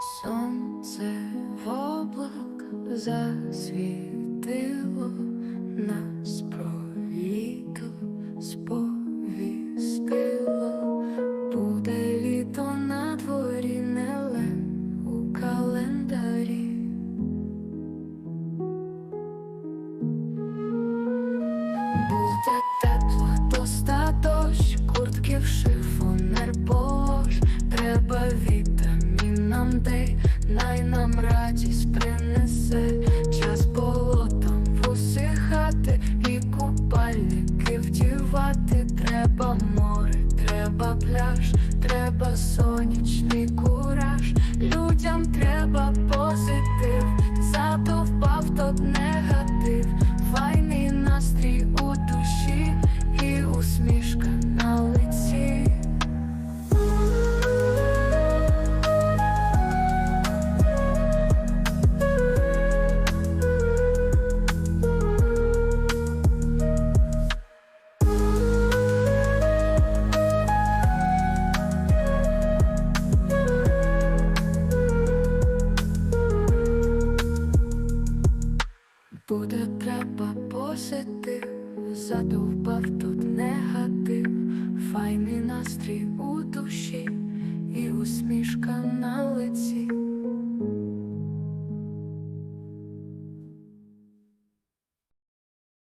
Сонце в облак засвітило, нас про сповістило, буде літо на дворі, не у календарі. Буде радість принесе. Час болотом усихати і купальники вдівати. Треба море, треба пляж, треба сонячний кураж. Людям треба позитив, задовбав тут негатив, Буде треба посити, задовбав тут негатив, файний настрій у душі.